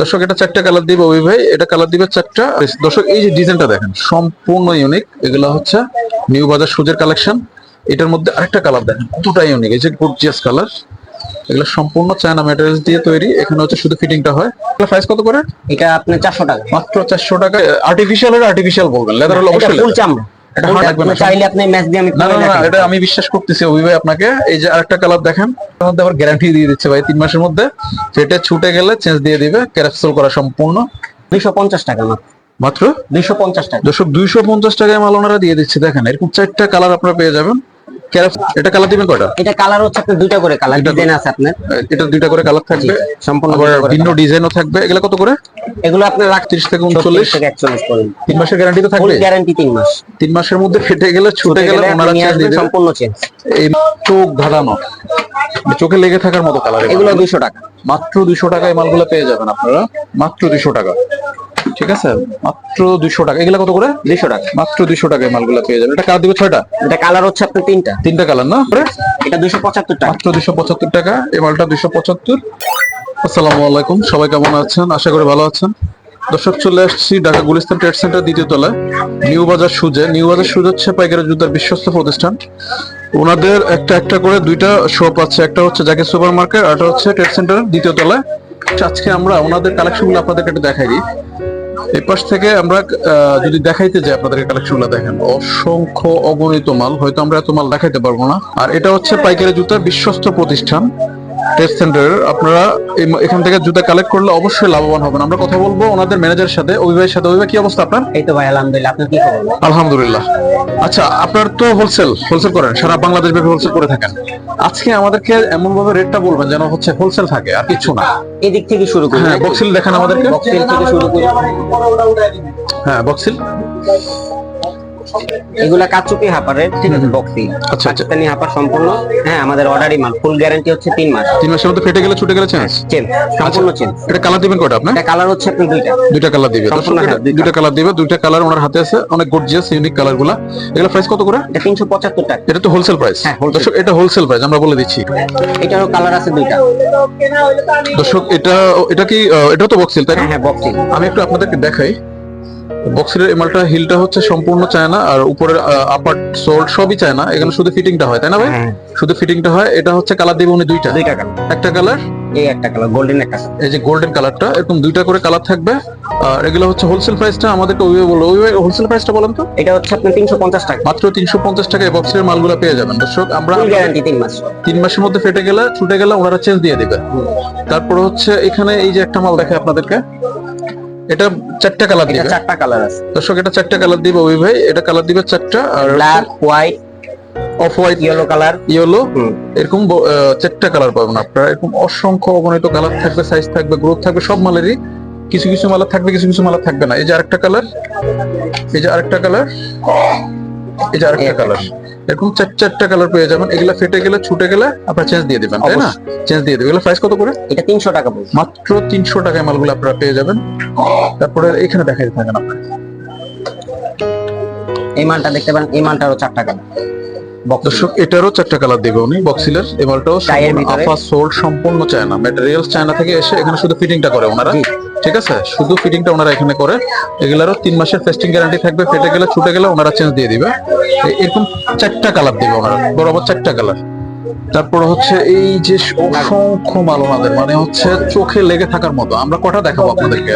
দর্শক এটা চারটা কালার দিবে ওই ভাই। এটা কালার দিবে চারটা। দর্শক এই যে ডিজাইনটা দেখেন সম্পূর্ণ ইউনিক এগুলো হচ্ছে নিউ বাজার সুজের কালেকশন এটার মধ্যে আরেকটা কালার দেখেন কতটা ইউনিক এই যে গর্জিয়াস কালার এগুলো সম্পূর্ণ চায়না ম্যাটেরিয়ালস দিয়ে তৈরি। এখানে হচ্ছে শুধু ফিটিংটা হয়। প্রাইস কত করে? এটা আপনার চারশো টাকা। মাত্র চারশো টাকা। আর্টিফিশিয়াল হলে আর্টিফিশিয়াল বলবেন লেদার হলে অবশ্যই ফুল। চামড়া। এটা হার্ড লাগবে না। চাইলে আপনি ম্যাচ দিয়ে আমি না না। এটা আমি বিশ্বাস করতেছি অভি ভাই আপনাকে। এই যে আরেকটা কালার দেখেন মধ্যে আবার গ্যারান্টি দিয়ে দিচ্ছে ভাই তিন মাসের মধ্যে। সেটা ছুটে গেলে চেঞ্জ দিয়ে দিবে ক্যাপসুল করা সম্পূর্ণ। দুইশো পঞ্চাশ টাকা মাত্র? দুইশো পঞ্চাশ টাকা। দর্শক দুইশো পঞ্চাশ টাকায় মাল ওনারা দিয়ে দিচ্ছে। দেখেন এরকম চারটা কালার আপনারা পেয়ে যাবেন। এটা কালার দিবেন কয়টা? এটা কালার হচ্ছে আপনার দুইটা করে কালার ডিজাইন আছে আপনার। এটা দুইটা করে কালার থাকবে সম্পূর্ণ করে ভিন্ন ডিজাইনও থাকবে। এগুলো কত করে? এগুলো আপনার থেকে তিন মাসের গ্যারান্টি তো থাকবে? গ্যারান্টি মাস। মাসের মধ্যে ফেটে গেলে ছুটে গেলে গেলে ওনারা চেঞ্জ দিয়ে সম্পূর্ণ চেঞ্জ এই চোখ ধাঁধানো। চোখে লেগে থাকার মতো কালার এগুলো। দুইশো টাকা। মাত্র দুইশো টাকায় মালগুলো পেয়ে যাবেন আপনারা। মাত্র দুইশো টাকা। ঠিক আছে? মাত্র দুইশো টাকা। এগুলো কত করে? দুইশো টাকা। মাত্র দুইশো টাকায় মালগুলো পেয়ে যাবে। এটা কালার দিবে ছয়টা? এটা কালার হচ্ছে আপনার তিনটা। তিনটা কালার না? এটা দুইশো পঁচাত্তর টাকা। মাত্র দুইশো পঁচাত্তর টাকা। এই মালটা দুইশো পঁচাত্তর। আসসালামু আলাইকুম। সবাই কেমন আছেন? আশা করি ভালো আছেন। দর্শক চলে আসছি ঢাকা গুলিস্তান ট্রেড সেন্টার দ্বিতীয় তলায়। নিউ বাজার সুজে। নিউ বাজার সুজ হচ্ছে পাইকারি জুতার বিশ্বস্ত প্রতিষ্ঠান। ওনাদের একটা একটা করে দুইটা শপ আছে। একটা হচ্ছে জাকির সুপার মার্কেট আর একটা হচ্ছে ট্রেড সেন্টার দ্বিতীয় তলায়। আজকে আমরা ওনাদের কালেকশনগুলো আপনাদেরকে একটু দেখাই দিই। এই পাশ থেকে আমরা যদি দেখাইতে যাই আপনাদের কালেকশনগুলো দেখেন, অসংখ্য অগণিত মাল, হয়তো আমরা এত মাল দেখাইতে পারব না। আর এটা হচ্ছে পাইকারি জুতার বিশ্বস্ত প্রতিষ্ঠান। টেস্ট সেন্টার আপনারা এখান থেকে জুতা কালেক্ট করলে অবশ্যই লাভবান হবেন। আমরা কথা বলব ওনাদের ম্যানেজারের সাথে অভিভাবের সাথে। অভিভাবক কি অবস্থা আপনার? এই তো ভাই আলহামদুলিল্লাহ। আপনার কি খবর? আলহামদুলিল্লাহ। আচ্ছা আপনার তো হোলসেল হোলসেল করেন সারা বাংলাদেশ ব্যাপী হোলসেল করে থাকেন। আজকে আমাদেরকে এমন ভাবে রেটটা বলবেন যেন হচ্ছে হোলসেল থাকে আর কিছু না। এই দিক থেকে শুরু করি। হ্যাঁ বক্সিল দেখেন আমাদেরকে। বক্সিল থেকে শুরু করি। হ্যাঁ বক্সিল এগুলা কাচুকি হাপারের ঠিক আছে বক্সিল আচ্ছা আচ্ছা। পাকিস্তানি হাপার সম্পূর্ণ। হ্যাঁ আমাদের অর্ডারই মাল ফুল গ্যারান্টি হচ্ছে তিন মাস। তিন মাসের মধ্যে ফেটে গেলে ছুটে গেলে চেঞ্জ সম্পূর্ণ চেন এটা কালার দিবেন কয়টা আপনি এটা কালার হচ্ছে আপনি দুইটা। দুইটা কালার দিবে। দুইটা। কালার দিবে দুইটা কালার ওনার হাতে আছে। অনেক গর্জিয়াস ইউনিক কালারগুলা। এগুলো প্রাইস কত করে? এটা তিনশো পঁচাত্তর টাকা। এটা তো হোলসেল প্রাইস হ্যাঁ, দর্শক এটা হোলসেল প্রাইস আমরা বলে দিচ্ছি। এটারও কালার আছে দুইটা। দর্শক এটা এটা কি এটা তো বক্সিল তাই না? হ্যাঁ হ্যাঁ বক্সিল। আমি একটু আপনাদেরকে দেখাই। বক্সের এমালটা হিলটা হচ্ছে সম্পূর্ণ চায়না আর উপরের আপার সোল সবই চায়না। এখানে শুধু ফিটিংটা হয় তাই না ভাই? হ্যাঁ। শুধু ফিটিংটা হয় এটা হচ্ছে কালার দিবে উনি দুইটা। দুইটা কালার একটা কালার এই একটা কালার গোল্ডেন একটা। এই যে গোল্ডেন কালারটা এরকম দুইটা করে কালার থাকবে। আর এগুলো হচ্ছে হোলসেল প্রাইসটা আমাদেরকে ওই বলো। ওই হোলসেল প্রাইসটা বলেন তো? এটা হচ্ছে তিনশো পঞ্চাশ টাকা। মাত্র তিনশো পঞ্চাশ টাকায় বক্সের মালগুলো পেয়ে যাবেন দর্শক। আমরা গ্যারান্টি তিন মাস। তিন মাসের মধ্যে ফেটে গেলে ছুটে গেলে ওনারা চেঞ্জ দিয়ে দিবে। তারপর হচ্ছে এখানে এই যে একটা মাল দেখে আপনাদেরকে। এটা চারটা কালার দিবে। চারটা কালার আছে। দর্শক এটা চারটা কালার দিবে অভি ভাই। এটা কালার দিবে চারটা আর black white off white yellow colour yellow এরকম চারটা কালার পাবেন আপনারা। এরকম অসংখ্য অগণিত কালার থাকবে সাইজ থাকবে গ্রোথ থাকবে সব মালেরই। কিছু কিছু মালা থাকবে কিছু কিছু মালা থাকবে না। এই যে আরেকটা কালার এই যে আরেকটা কালার যে আরেকটা কালার এরকম চার চারটা কালার পেয়ে যাবেন। এগুলা ফেটে গেলে ছুটে গেলে আপনারা চেঞ্জ দিয়ে দিবেন তাই না? চেঞ্জ দিয়ে দিবেন। এগুলো প্রাইস কত করে? এটা তিনশো টাকা মাত্র তিনশো টাকায় মালগুলো আপনারা পেয়ে যাবেন। তারপরে এখানে দেখাই থাকেন আপনারা এই মালটা দেখতে পারেন এই মালটারও চারটা কালার দর্শক এটারও চারটা কালার দিবে উনি বক্সিলের এমালটাও আফা সোল সম্পূর্ণ চায়না ম্যাটেরিয়ালস চায়না থেকে এসে এখানে শুধু ফিটিংটা করে ওনারা। ঠিক আছে? শুধু ফিটিংটা ওনারা এখানে করে। এগুলারও তিন মাসের ফেস্টিং গ্যারান্টি থাকবে। ফেটে গেলে ছুটে গেলে ওনারা চেঞ্জ দিয়ে দিবে। এরকম চারটা কালার দিবে ওনারা। বরাবর চারটা কালার তারপর হচ্ছে এই যে অসংখ্য মাল ওনাদের। মানে হচ্ছে চোখে লেগে থাকার মতো। আমরা কটা দেখাবো আপনাদেরকে?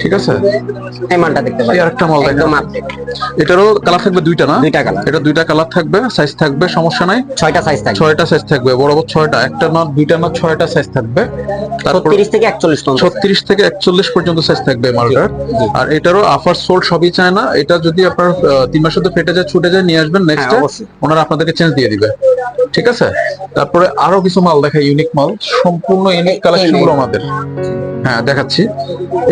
ঠিক আছে? এই মালটা দেখতে এই আরেকটা মাল দেখেন। একদম আপডেট এটারও কালার থাকবে দুইটা না? দুইটা কালার এটা দুইটা কালার থাকবে সাইজ থাকবে সমস্যা নাই। ছয়টা সাইজ থাকবে। ছয়টা সাইজ থাকবে বরাবর ছয়টা। একটা না দুইটা না ছয়টা সাইজ থাকবে। ছত্রিশ থেকে একচল্লিশ পর্যন্ত ছত্রিশ থেকে একচল্লিশ পর্যন্ত সাইজ থাকবে মালটার। আর এটারও আফার সোল সবই চায় না। এটা যদি আপনার তিন মাসের মধ্যে ফেটে যায় ছুটে যায় নিয়ে আসবেন নেক্সট হ্যাঁ, ওনারা আপনাদেরকে চেঞ্জ দিয়ে দিবে। ঠিক আছে? তারপরে আরও কিছু মাল দেখায় ইউনিক মাল। সম্পূর্ণ ইউনিক কালেকশনগুলো আমাদের। হ্যাঁ দেখাচ্ছি।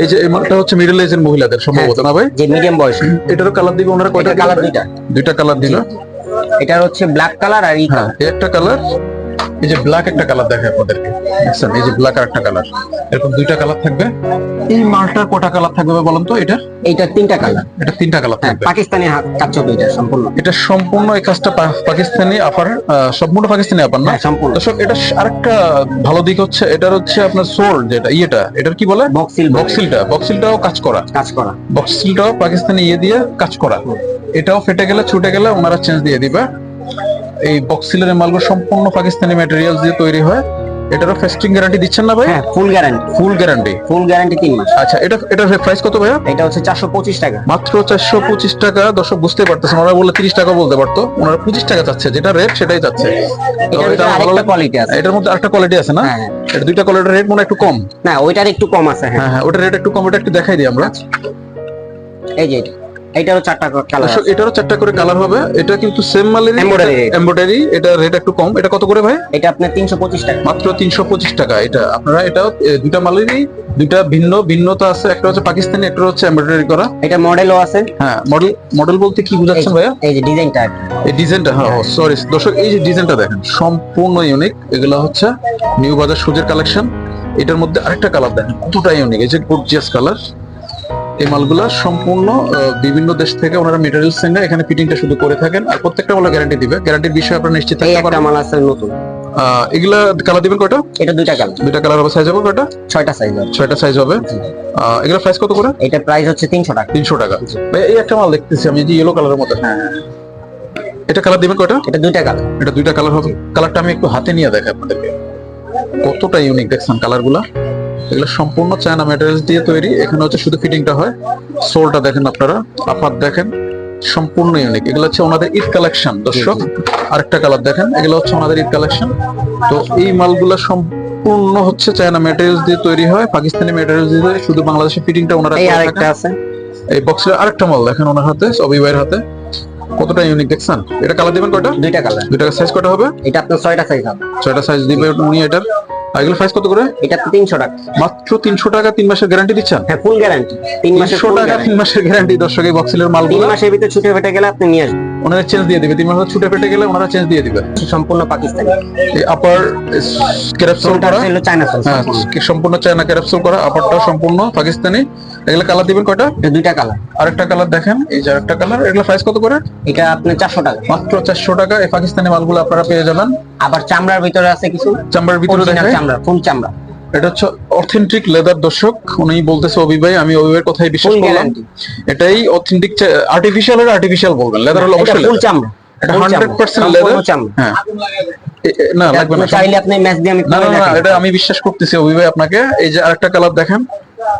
এই যে এই মালটা হচ্ছে মিডল এজের মহিলাদের সম্ভবত না ভাই? যে মিডিয়াম বয়স। এটারও কালার দিবে ওনারা কয়টা কালার দুইটা। দুইটা কালার দিবে। এটার হচ্ছে ব্ল্যাক কালার আর ই হ্যাঁ এই একটা কালার এই যে ব্ল্যাক একটা কালার দেখে আপনাদেরকে। দেখছেন? এই যে ব্ল্যাক আর একটা কালার এরকম দুইটা কালার থাকবে। এই মালটার কটা কালার থাকবে বলেন তো এটা? এইটা তিনটা কালার এটা তিনটা কালার থাকবে। পাকিস্তানি কাজ হবে এটা সম্পূর্ণ। এটা সম্পূর্ণ এই কাজটা পাকিস্তানি আপার সম্পূর্ণ পাকিস্তানি আপার না? হ্যাঁ সম্পূর্ণ। দর্শক এটা আরেকটা ভালো দিক হচ্ছে এটার হচ্ছে আপনার সোল যেটা ইয়েটা। এটার কি বলে? বক্সিল বক্সিলটা বক্সিলটাও কাজ করা। কাজ করা। বক্সিলটাও পাকিস্তানি ইয়ে দিয়ে কাজ করা। এটাও ফেটে গেলে ছুটে গেলে ওনারা চেঞ্জ দিয়ে দিবে। এই বক্সিলের মালগুলো সম্পূর্ণ পাকিস্তানি ম্যাটেরিয়াল দিয়ে তৈরি হয়। এটারও ফেস্টিং গ্যারান্টি দিচ্ছেন না ভাই? হ্যাঁ full guarantee full guarantee full guarantee তিন মাস। আচ্ছা এটা এটার প্রাইস কত ভাইয়া? এটা হচ্ছে চারশো পঁচিশ টাকা। মাত্র চারশো পঁচিশ টাকা। দর্শক বুঝতে পারতেছেন ওনারা বললে তিরিশ টাকা বলতে পারতো। ওনারা পঁচিশ টাকা চাচ্ছে যেটা রেট সেটাই চাচ্ছে। এটা আরেকটা কোয়ালিটি আছে। এটার মধ্যে আরেকটা কোয়ালিটি আছে না? হ্যাঁ এটা দুইটা কোয়ালিটির রেট মনে হয় একটু কম। না ওইটার একটু কম আছে হ্যাঁ। হ্যাঁ হ্যাঁ ওটা রেট একটু কম ওটা একটু দেখাই দিই আমরা। এই যে এটা। এইটারও চারটা কালার দর্শক এটারও চারটা করে কালার হবে। এটা কিন্তু সেম মালের এমব্রয়ডারি এটা রেট একটু কম। এটা কত করে ভাই? এটা আপনার তিনশো পঁচিশ টাকা। মাত্র তিনশো পঁচিশ টাকা এটা। আপনারা এটা এ, দুইটা মালেরই দুইটা ভিন্ন ভিন্নতা আছে। একটা হচ্ছে পাকিস্তানি একটা হচ্ছে এমব্রয়ডারি করা। এটা মডেলও আছে। হ্যাঁ মডেল মডেল বলতে কি বুঝাচ্ছেন ভাইয়া? এই যে ডিজাইনটা এই ডিজাইনটা হ্যাঁ সরি দর্শক এই যে ডিজাইনটা দেখেন সম্পূর্ণ ইউনিক এগুলো হচ্ছে নিউ বাজার সুজের কালেকশন এটার মধ্যে আরেকটা কালার দেখেন কতটা ইউনিক এই যে গর্জিয়াস কালার এই মালগুলা সম্পূর্ণ বিভিন্ন দেশ থেকে ওনারা মেটেরিয়ালস এনে এখানে ফিটিংটা শুধু করে থাকেন। আর প্রত্যেকটা বলে গ্যারান্টি দিবে। গ্যারান্টির বিষয়ে আপনারা নিশ্চিত থাকতে পারেন মাল আছে নতুন। এগুলা কালার দিবেন কয়টা? এটা দুইটা কালার দুইটা কালার হবে। সাইজ হবে কয়টা? ছয়টা সাইজ আছে ছয়টা সাইজ হবে। এগুলা প্রাইস কত করে? এটা প্রাইস হচ্ছে তিনশো টাকা। তিনশো টাকা। ভাই, এই একটা মাল দেখতেছি আমি যে ইয়েলো কালারের মধ্যে হ্যাঁ। এটা কালার দিবেন কয়টা? এটা দুইটা কালার এটা দুইটা কালার হবে। কালারটা আমি একটু হাতে নিয়ে দেখাই আপনাদেরকে। কতটা ইউনিক দেখছেন কালারগুলা এগুলো সম্পূর্ণ চায়না ম্যাটেরিয়ালস দিয়ে তৈরি। এখানে হচ্ছে শুধু ফিটিংটা হয়। সোলটা দেখেন আপনারা। আপাত দেখেন। সম্পূর্ণ ইউনিক এগুলো হচ্ছে ওনাদের ঈদ কালেকশন দর্শক। আরেকটা কালার দেখেন। এগুলো হচ্ছে ওনাদের ঈদ কালেকশন তো এই মালগুলো সম্পূর্ণ হচ্ছে চায়না ম্যাটেরিয়ালস দিয়ে তৈরি হয়। পাকিস্তানি ম্যাটেরিয়ালস দিয়ে শুধু বাংলাদেশের ফিটিংটা ওনারা এই আরেকটা আছে। এই বক্সের আরেকটা মাল দেখেন ওনার হাতে অবি ভাইয়ের হাতে। কতটা ইউনিক দেখছেন? এটা কালার দিবেন কয়টা? দুইটা কালার দুইটা সাইজ কটা হবে? এটা আপনার ছয়টা সাইজ হবে। ছয়টা সাইজ দিবে উনি এটার। আর এগুলো প্রাইস কত করে? এটা তিনশো টাকা। মাত্র তিনশো টাকা তিন মাসের গ্যারান্টি দিচ্ছেন? হ্যাঁ ফুল গ্যারান্টি তিন মাসের টাকা তিন মাসের গ্যারান্টি দর্শক এই বক্সের তিন মাসের ভিতরে ছুটে ফেটে গেলে আপনি নিয়ে আসবেন। ওনারা চেঞ্জ দিয়ে দিবে। তিন মাস ছুটে পেটে গেলে ওনারা চেঞ্জ দিয়ে দিবে। সম্পূর্ণ পাকিস্তানি। এই আপার ক্যাপসুল করা। হলো চায়না সোল হ্যাঁ সম্পূর্ণ। চায়না ক্যাপসুল করা। আপারটা সম্পূর্ণ পাকিস্তানি। এগুলো কালার দিবেন কয়টা? দুইটা কালার আরেকটা কালার দেখেন। এই যে আরেকটা কালার এগুলো প্রাইস কত করে? এটা আপনার চারশো টাকা। মাত্র চারশো টাকা। এই পাকিস্তানি মালগুলো আপনারা পেয়ে যাবেন। আবার চামড়ার ভিতরে আছে কিছু? চামড়ার ভিতরে চামড়া ফুল চামড়া। এটা হচ্ছে অথেন্টিক লেদার দর্শক। উনি বলতেছে অবি ভাই আমি অবি ভাইয়ের কথাই বিশ্বাস করলাম। এটাই অথেন্টিক আর্টিফিশিয়াল আর আর্টিফিশিয়াল বলবেন। লেদার হলো অবশ্যই ফুল চামড়া। এটা full 100% লেদার চামড়া। হ্যাঁ। না লাগবে না। চাইলে আপনি ম্যাচ দিয়ে আমি না না এটা আমি বিশ্বাস করতেছি অভি ভাই আপনাকে। এই যে আরেকটা কালার দেখেন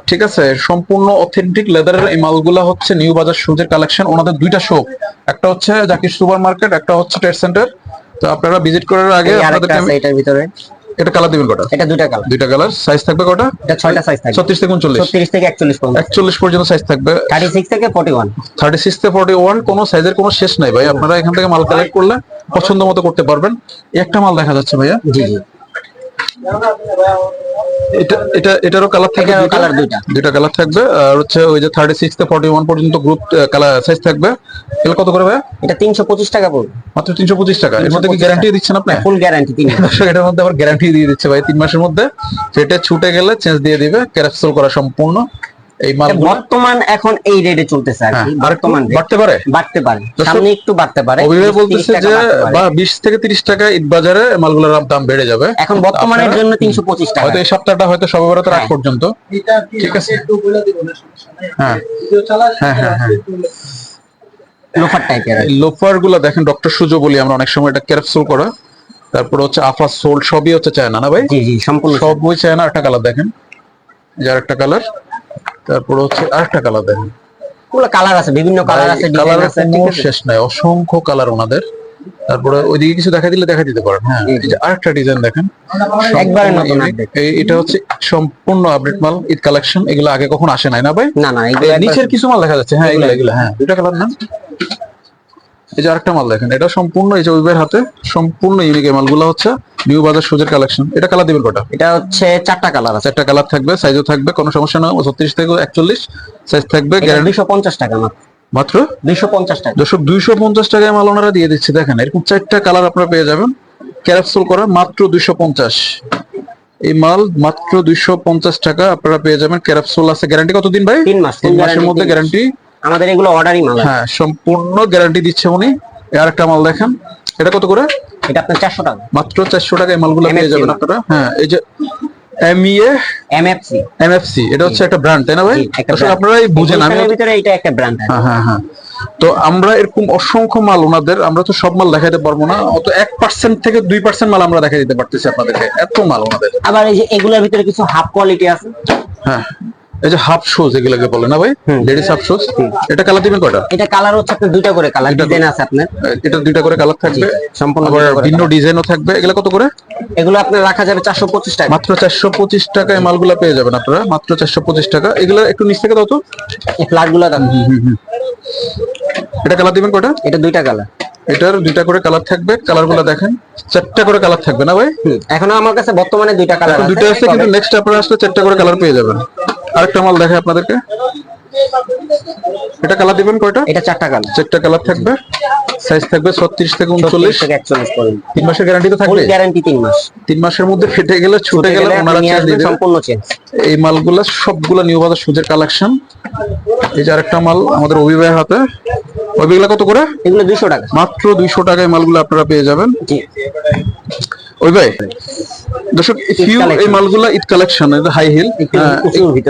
ঠিক আছে? সম্পূর্ণ অথেন্টিক লেদারের এই মালগুলা হচ্ছে নিউ বাজার শুজের কালেকশন ওনাদের দুইটা শপ একটা হচ্ছে জাকির সুপার মার্কেট একটা হচ্ছে ট্রেড সেন্টার তো আপনারা ভিজিট করার আগে আমি- এটার ভিতরে। এটা কালার দিবেন কটা এটা দুইটা কালার দুইটা কালার সাইজ থাকবে কটা এটা ছয়টা সাইজ থাকবে। ছত্রিশ থেকে উনচল্লিশ। ছত্রিশ থেকে একচল্লিশ পর্যন্ত। একচল্লিশ পর্যন্ত সাইজ থাকবে। থার্টি সিক্স থেকে ফর্টি ওয়ান থার্টি সিক্স থেকে ফর্টি ওয়ান কোনো সাইজের কোনো শেষ নাই ভাই। আপনারা এখান থেকে মাল কালেক্ট করলে পছন্দ মতো করতে পারবেন। একটা মাল দেখা যাচ্ছে ভাইয়া। জি জি। এটা এটা এটারও কালার থাকবে এটারও দুইটা? দুইটা। দুইটা কালার থাকবে। আর হচ্ছে ওই যে থার্টি সিক্স থেকে ফর্টি ওয়ান পর্যন্ত গ্রুপ কালার সাইজ থাকবে। এগুলো কত করে এটা টাকা পড়বে মাত্র তিনশো পঁচিশ টাকা। এর মধ্যে কি গ্যারান্টি দিচ্ছেন আপনি? ফুল গ্যারান্টি মাস। এটার মধ্যে আবার গ্যারান্টি দিয়ে দিচ্ছে ভাই। মাসের মধ্যে সেটা ছুটে গেলে চেঞ্জ দিয়ে দিবে। ক্যাপসুল করা সম্পূর্ণ। এই মাল বর্তমান এখন এই রেটে চলতেছে আর কি বর্তমান বাড়তে পারে? বাড়তে পারে। সামনে একটু বাড়তে পারে 30 বলতেছে যে বাড়তে পারে। বা বিশ থেকে তিরিশ টাকা ঈদ বাজারে মালগুলোর দাম বেড়ে যাবে। এখন বর্তমানের জন্য তিনশো পঁচিশ টাকা। হয়তো এই সপ্তাহটা হয়তো আগ হ্যাঁ। পর্যন্ত। ঠিক আছে। হ্যাঁ। হ্যাঁ হ্যাঁ হ্যাঁ। লোফার টাইপের লোফারগুলো দেখেন ডক্টর সুজো বলি আমরা অনেক সময় এটা ক্যাপসুল করা। তারপর হচ্ছে আফা সোল সবই হচ্ছে চায়না না ভাই? জি জি সম্পূর্ণ সবই বই চায়না একটা কালার দেখেন। যার একটা কালার তারপর হচ্ছে আরেকটা কালার দেখেন। ওগুলো কালার আছে বিভিন্ন কালার আছে ডিজাইন কালার আছে শেষ নাই অসংখ্য কালার ওনাদের। তারপরে ওইদিকে কিছু দেখা দিলে দেখা দিতে পারেন হ্যাঁ। এই যে আরেকটা ডিজাইন দেখেন। একবারে নতুন এটা হচ্ছে সম্পূর্ণ আপডেট মাল ঈদ কালেকশন এগুলো আগে কখন আসে নাই না ভাই? না না এই নিচের কিছু মাল দেখা যাচ্ছে হ্যাঁ এগুলো এগুলো হ্যাঁ। দুটা কালার না? এই যে আরেকটা মাল দেখেন এটা সম্পূর্ণ এই যে উইবের হাতে সম্পূর্ণ ইউনিক এই মালগুলো হচ্ছে নিউ বাজার সুজের কালেকশন এটা কালার দিবেন কটা এটা হচ্ছে চারটা কালার আছে। চারটা কালার থাকবে সাইজও থাকবে কোনো সমস্যা না ছত্রিশ থেকে একচল্লিশ সাইজ থাকবে গ্যারান্টি পঞ্চাশ টাকা মাত্র মাত্র? দুইশো পঞ্চাশ টাকা। দর্শক দুইশো পঞ্চাশ টাকায় মাল ওনারা দিয়ে দিচ্ছে দেখেন এরকম চারটা কালার আপনারা পেয়ে যাবেন। ক্যাপসুল করা মাত্র দুইশো পঞ্চাশ। এই মাল মাত্র দুইশো পঞ্চাশ টাকা আপনারা পেয়ে যাবেন। ক্যাপসুল আছে গ্যারান্টি কতদিন ভাই? তিন মাস, তিন মাসের মধ্যে গ্যারান্টি আমাদের এগুলো অর্ডারই মাল হ্যাঁ সম্পূর্ণ গ্যারান্টি দিচ্ছে উনি। আর একটা মাল দেখেন। এটা কত করে? এটা আপনার চারশো টাকা। মাত্র চারশো টাকা এই মালগুলো পেয়ে যাবেন আপনারা। হ্যাঁ এই যে এমইএ এমএফসি এমএফসি এটা হচ্ছে একটা ব্র্যান্ড তাই না ভাই? আসলে আপনারাই বুঝেন আমি ভিতরে এটা একটা ব্র্যান্ড হ্যাঁ হ্যাঁ হ্যাঁ। তো আমরা এরকম অসংখ্য মাল ওনাদের আমরা তো সব মাল দেখাইতে পারব না অত এক পার্সেন্ট থেকে দুই পার্সেন্ট মাল আমরা দেখাই দিতে পারতেছি আপনাদেরকে। এত মাল ওনাদের। আবার এই যে এগুলোর ভিতরে কিছু হাফ কোয়ালিটি আছে? হ্যাঁ। এই যে হাফ শুজ এগুলোকে বলে না ভাই? লেডিস হাফ শুজ এটা কালার দিবেন কয়টা? এটা কালার হচ্ছে আপনার দুইটা করে কালার ডিজাইন আছে আপনার। এটা দুইটা করে কালার থাকবে। সম্পূর্ণ করে ভিন্ন ডিজাইনও থাকবে। এগুলো কত করে? এগুলো আপনার রাখা যাবে চারশো পঁচিশ টাকা। মাত্র চারশো পঁচিশ টাকায় মালগুলা পেয়ে যাবেন আপনারা। মাত্র চারশো পঁচিশ টাকা। এগুলো একটু নিচ থেকে দাও তো। এই দাম এটা কালার দিবেন কয়টা? এটা দুইটা কালার এটার দুইটা করে কালার থাকবে। কালারগুলা দেখেন। চারটা করে কালার থাকবে না ভাই? এখনও আমার কাছে বর্তমানে দুইটা কালার দুইটা আছে কিন্তু নেক্সট আপনারা আসলে চারটা করে কালার পেয়ে যাবেন। আরেকটা মাল দেখে আপনাদেরকে। এটা কালার দিবেন কয়টা? এটা চারটা কালার চারটা কালার থাকবে। সাইজ থাকবে ছত্রিশ থেকে উনচল্লিশ চল্লিশ থেকে একচল্লিশ পর্যন্ত। তিন মাসের গ্যারান্টি তো ফুল থাকবে গ্যারান্টি তিন মাস। তিন মাসের মধ্যে ফেটে গেলে ছুটে গেলে ওনারা চেঞ্জ দিয়ে। সম্পূর্ণ চেঞ্জ এই মালগুলা সবগুলা নিউ বাজার সুজের কালেকশন এই যে আরেকটা মাল আমাদের অভিবাহের হাতে। ওইগুলা কত করে? এগুলো দুইশো টাকা। মাত্র দুইশো টাকায় মালগুলো আপনারা পেয়ে যাবেন। জি। ওই ভাই দর্শক ফিউ এই মালগুলা ঈদ কালেকশন হাই হিল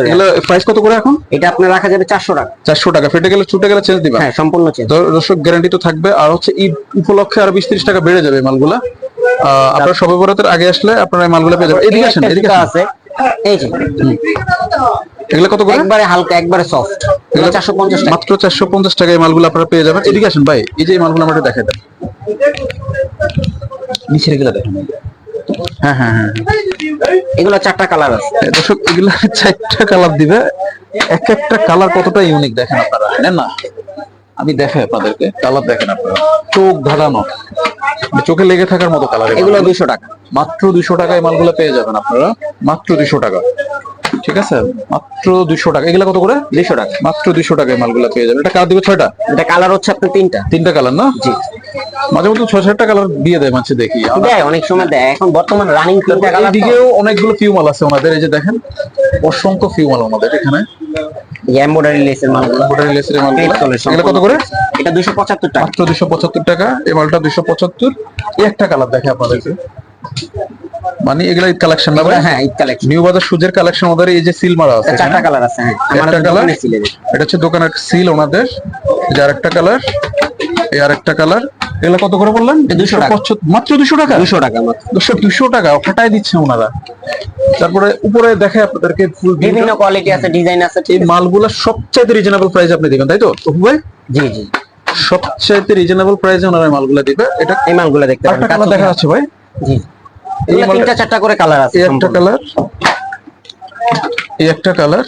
এগুলা প্রাইস কত করে এখন? এটা আপনার রাখা যাবে চারশো টাকা। চারশো টাকা। ফেটে গেলে ছুটে গেলে চেঞ্জ দিবা? হ্যাঁ সম্পূর্ণ চেঞ্জ দর্শক গ্যারান্টি তো থাকবে। আর হচ্ছে ঈদ উপলক্ষে আর বিশ ত্রিশ টাকা বেড়ে যাবে মালগুলা। আপনারা সবে বরাতের আগে আসলে আপনারা এই মালগুলা পেয়ে যাবেন। এদিকে আসেন এদিকে আছে। এই যে। এগুলা কত করে? একবারে হালকা একবারে সফট এগুলো চারশো পঞ্চাশ টাকা। মাত্র চারশো পঞ্চাশ টাকা এই মালগুলো আপনারা পেয়ে যাবেন। এদিকে আসেন ভাই এই যে মালগুলো আমরা দেখে দেন। নিচের এগুলো দেখেন। হ্যাঁ হ্যাঁ হ্যাঁ। এগুলো চারটা কালার আছে। দর্শক এগুলো চারটা কালার দিবে। এক একটা কালার কতটা ইউনিক দেখেন আপনারা নেন না? আমি দেখাই আপনাদেরকে কালার দেখেন আপনারা। চোখ ধাঁধানো। চোখে লেগে থাকার মতো কালার এগুলো। দুইশো টাকা। মাত্র দুইশো টাকায় মালগুলো পেয়ে যাবেন আপনারা। মাত্র দুইশো টাকা। ঠিক আছে? মাত্র দুইশো টাকা। এগুলা কত করে? দুইশো টাকা। মাত্র দুইশো টাকায় মালগুলো পেয়ে যাবেন। এটা কালার দিবে ছয়টা? এটা কালার হচ্ছে আপনার তিনটা। তিনটা কালার না? জি। মাঝে মধ্যে ছয় সাতটা কালার দিয়ে দেয় মাঝে দেখি। দেয় অনেক সময় দেয়। এখন বর্তমান রানিং তিনটা কালার এদিকেও অনেকগুলো ফিউমাল আছে ওনাদের এই যে দেখেন অসংখ্য ফিউমাল ওনাদের এখানে। এমব্রয়ডারি লেসের মালগুলো। বোর্ডারি লেসের এই এগুলো কত করে? এটা টাকা। মাত্র টাকা। এই মালটা দুশো পঁচাত্তর। এই একটা কালার দেখে আপনাদেরকে। মানে এগুলা কালেকশন না হ্যাঁ ঈদ কালেকশন নিউ বাজার সুজের কালেকশন ওদের এই যে সিল মারা আছে চারটা কালার আছে হ্যাঁ। আমার দোকানে ছিল এটা। হচ্ছে দোকানের সিল ওনাদের। এই যে আরেকটা কালার এই আরেকটা কালার এগুলা কত করে বললেন? এটা 200 টাকা। মাত্র দুশো টাকা? দুশো টাকা দুশো দুশো টাকা ফাটাই দিচ্ছে ওনারা। তারপরে উপরে দেখে আপনাদেরকে ফুল বিভিন্ন কোয়ালিটি আছে ডিজাইন আছে এই মালগুলা সবচাইতে রিজনেবল প্রাইস আপনি দিবেন তাই তো অপু ভাই? জি জি। সবচাইতে রিজনেবল প্রাইসে ওনারা মালগুলা দিবে। এটা এই মালগুলো দেখতে পারেন কালার দেখা যাচ্ছে ভাই? জি। এই তিনটা চারটা করে কালার আছে একটা কালার এই একটা কালার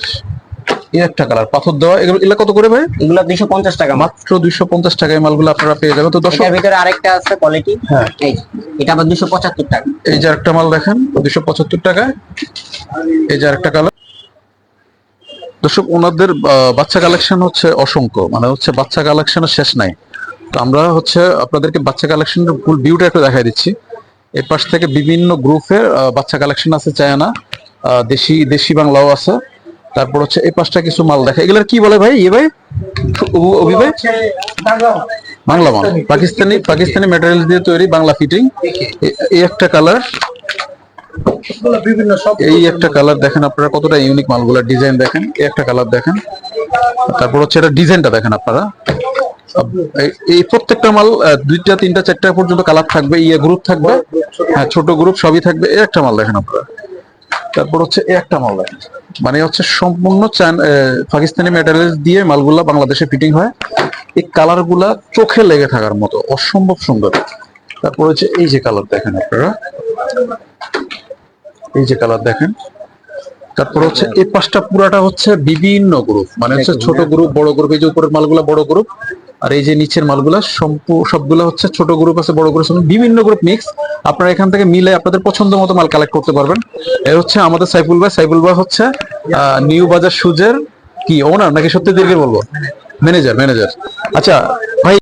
এই একটা কালার পাথর দেওয়া এগুলো এগুলো কত করে ভাই? এগুলো দুইশো পঞ্চাশ টাকা মাত্র মাত্র দুইশো পঞ্চাশ টাকায় মালগুলো আপনারা পেয়ে যাবেন। তো দর্শক ভিতরে আরেকটা আছে কোয়ালিটি হ্যাঁ। এই এটা আবার দুশো পঁচাত্তর টাকা। এই যে মাল দেখেন এই যে আরেকটা কালার দর্শক ওনাদের বাচ্চা কালেকশন হচ্ছে অসংখ্য মানে হচ্ছে বাচ্চা কালেকশনের শেষ নাই। তো আমরা হচ্ছে আপনাদেরকে বাচ্চা কালেকশনের ফুল ভিউটা একটু দেখাই দিচ্ছি। এর পাশ থেকে বিভিন্ন গ্রুপের বাচ্চা কালেকশন আছে চায়না দেশি দেশি বাংলাও আছে। তারপর হচ্ছে এই পাশটা কিছু মাল দেখা। এগুলোর কি বলে ভাই? ইয়ে ভাই? অভি ভাই? বাংলা মাল। পাকিস্তানি পাকিস্তানি ম্যাটেরিয়াল দিয়ে তৈরি বাংলা ফিটিং এই একটা কালার এই একটা কালার দেখেন আপনারা কতটা ইউনিক মালগুলা ডিজাইন দেখেন। এই একটা কালার দেখেন। তারপর হচ্ছে এটা ডিজাইনটা দেখেন আপনারা। এই প্রত্যেকটা মাল দুইটা, তিনটা, চারটা পর্যন্ত কালার থাকবে। ইয়ে গ্রুপ থাকবে। হ্যাঁ ছোট গ্রুপ সবই থাকবে। এই একটা মাল দেখেন আপনারা। তারপর হচ্ছে একটা মাল মানে হচ্ছে সম্পূর্ণ পাকিস্তানি ম্যাটেরিয়াল দিয়ে মালগুলা বাংলাদেশে ফিটিং হয়। এই কালারগুলা চোখে লেগে থাকার মতো অসম্ভব সুন্দর। তারপর হচ্ছে এই যে কালার দেখেন আপনারা। এই যে কালার দেখেন। তারপর হচ্ছে এই পাশটা পুরাটা হচ্ছে বিভিন্ন গ্রুপ মানে হচ্ছে ছোট গ্রুপ বড় গ্রুপ এই যে উপরের মালগুলা বড় গ্রুপ আর এই যে নিচের মালগুলা সবগুলো হচ্ছে ছোট গ্রুপ আছে, বড় গ্রুপ আছে বিভিন্ন গ্রুপ মিক্স আপনারা এখান থেকে মিলে আপনাদের পছন্দ মতো মাল কালেক্ট করতে পারবেন। এর হচ্ছে আমাদের সাইফুল ভাই। সাইফুল ভাই হচ্ছে নিউ বাজার সুজের কি ওনার নাকি সত্যি দীর্ঘের বলব? ম্যানেজার ম্যানেজার আচ্ছা ভাই